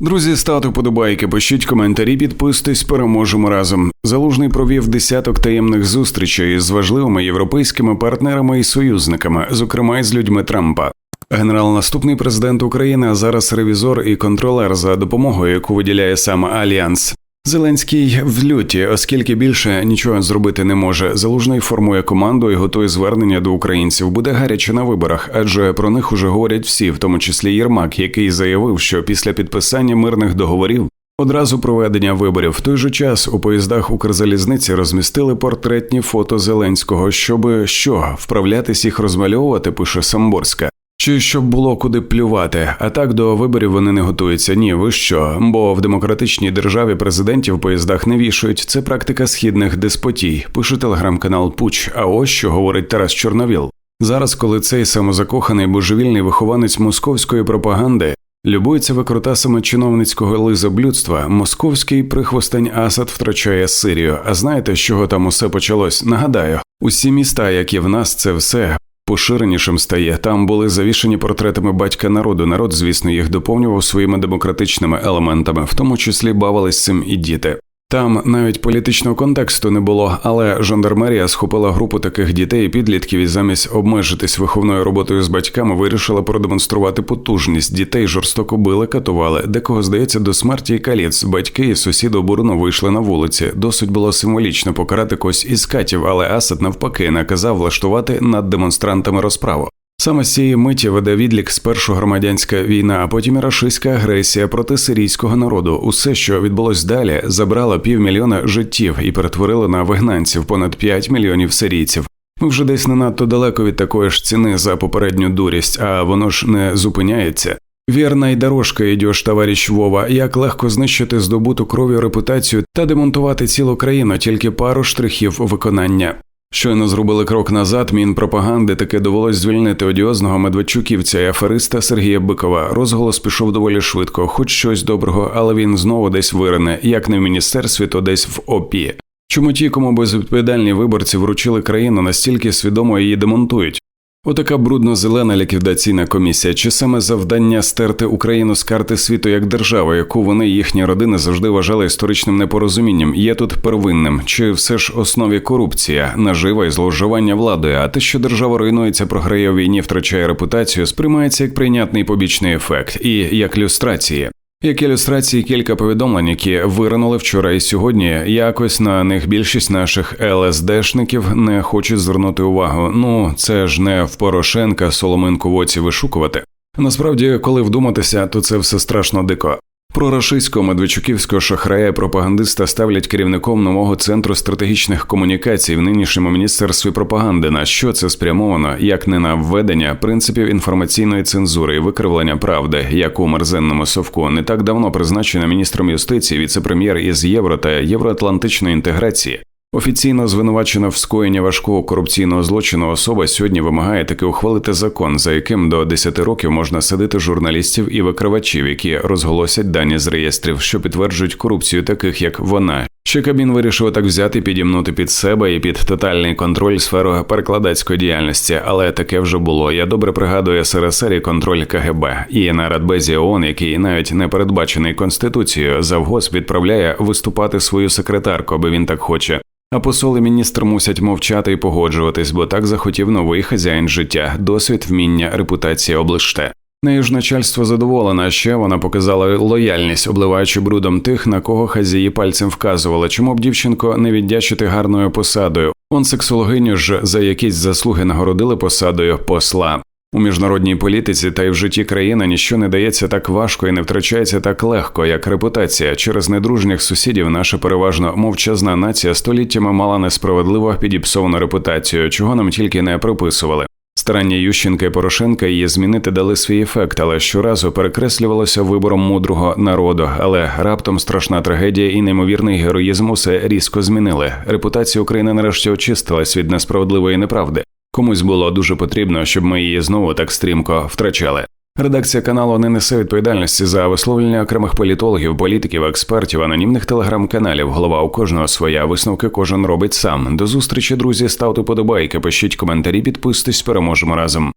Друзі, ставте вподобайки, пишіть коментарі, підписуйтесь, переможемо разом. Залужний провів десяток таємних зустрічей з важливими європейськими партнерами і союзниками, зокрема й з людьми Трампа. Генерал наступний президент України, а зараз ревізор і контролер за допомогою, яку виділяє саме Альянс. Зеленський в люті, оскільки більше нічого зробити не може. Залужний формує команду і готує звернення до українців. Буде гаряче на виборах, адже про них уже говорять всі, в тому числі Єрмак, який заявив, що після підписання мирних договорів. Одразу проведення виборів в той же час у поїздах Укрзалізниці розмістили портретні фото Зеленського, щоб що вправлятись їх розмальовувати, пише Самборська. Чи щоб було куди плювати, а так до виборів вони не готуються. Ні, ви що? Бо в демократичній державі президентів в поїздах не вішають. Це практика східних деспотій. Пише телеграм-канал Пуч. А ось що говорить Тарас Чорновіл. Зараз, коли цей самозакоханий божевільний вихованець московської пропаганди любується викрутасами чиновницького лизоблюдства, московський прихвостень Асад втрачає Сирію. А знаєте, з чого там усе почалось? Нагадаю, усі міста, які в нас, це все поширенішим стає. Там були завішені портретами батька народу. Народ, звісно, їх доповнював своїми демократичними елементами, в тому числі бавились цим і діти. Там навіть політичного контексту не було, але жандармерія схопила групу таких дітей і підлітків і замість обмежитись виховною роботою з батьками вирішила продемонструвати потужність. Дітей жорстоко били, катували. Декого здається до смерті і каліц. Батьки і сусіди оборону вийшли на вулиці. Досить було символічно покарати когось із катів, але Асад навпаки наказав влаштувати над демонстрантами розправу. Саме з цієї миті веде відлік спершу громадянська війна, а потім і рашистська агресія проти сирійського народу. Усе, що відбулось далі, забрало півмільйона життів і перетворило на вигнанців понад 5 мільйонів сирійців. Ми вже десь не надто далеко від такої ж ціни за попередню дурість, а воно ж не зупиняється. Вірна й дорожка йдеш, товариш Вова, як легко знищити здобуту кров'ю репутацію та демонтувати цілу країну, тільки пару штрихів виконання. Щойно зробили крок назад, мінпропаганди таки довелось звільнити одіозного медведчуківця і афериста Сергія Бикова. Розголос пішов доволі швидко, хоч щось доброго, але він знову десь вирине, як не в міністерстві, то десь в ОПІ. Чому ті, кому безвідповідальні виборці вручили країну, настільки свідомо її демонтують? Отака брудно-зелена ліквідаційна комісія, чи саме завдання стерти Україну з карти світу як державу, яку вони і їхні родини завжди вважали історичним непорозумінням, є тут первинним, чи все ж основі корупція, нажива і зловживання владою? А те, що держава руйнується, програє у війні, втрачає репутацію, сприймається як прийнятний побічний ефект і як люстрації. Як ілюстрації кілька повідомлень, які виринули вчора і сьогодні. Якось на них більшість наших ЛСДшників не хочуть звернути увагу. Ну це ж не в Порошенка соломинку в оці вишукувати. Насправді, коли вдуматися, то це все страшно дико. Прорашистського медведчуківського шахрая пропагандиста ставлять керівником нового центру стратегічних комунікацій в нинішньому міністерстві пропаганди. На що це спрямовано, як не на введення принципів інформаційної цензури і викривлення правди, як у мерзенному совку не так давно призначена міністром юстиції віцепрем'єр із євро та євроатлантичної інтеграції. Офіційно звинувачена в скоєнні важкого корупційного злочину особа сьогодні вимагає таки ухвалити закон, за яким до 10 років можна садити журналістів і викривачів, які розголосять дані з реєстрів, що підтверджують корупцію, таких як вона. Ще Кабін вирішив так взяти, підімнути під себе і під тотальний контроль сферу перекладацької діяльності, але таке вже було. Я добре пригадую СРСР і контроль КГБ і на Радбезі ООН, який навіть не передбачений конституцією, завгос відправляє виступати свою секретарку, аби він так хоче. А посол і міністр мусять мовчати і погоджуватись, бо так захотів новий хазяїн життя, досвід, вміння, репутація облиште. Нею ж начальство задоволене, а ще вона показала лояльність, обливаючи брудом тих, на кого хазії пальцем вказували, чому б дівчинко не віддячити гарною посадою. Он сексологиню ж за якісь заслуги нагородили посадою посла. У міжнародній політиці та й в житті країни ніщо не дається так важко і не втрачається так легко, як репутація. Через недружніх сусідів наша переважно мовчазна нація століттями мала несправедливо підіпсовану репутацію, чого нам тільки не приписували. Старання Ющенка і Порошенка її змінити дали свій ефект, але щоразу перекреслювалося вибором мудрого народу. Але раптом страшна трагедія і неймовірний героїзм усе різко змінили. Репутація України нарешті очистилась від несправедливої неправди. Комусь було дуже потрібно, щоб ми її знову так стрімко втрачали. Редакція каналу не несе відповідальності за висловлення окремих політологів, політиків, експертів, анонімних телеграм-каналів. Голова у кожного своя висновки кожен робить сам. До зустрічі, друзі. Ставте подобайки, пишіть коментарі, підписуйтесь, переможемо разом.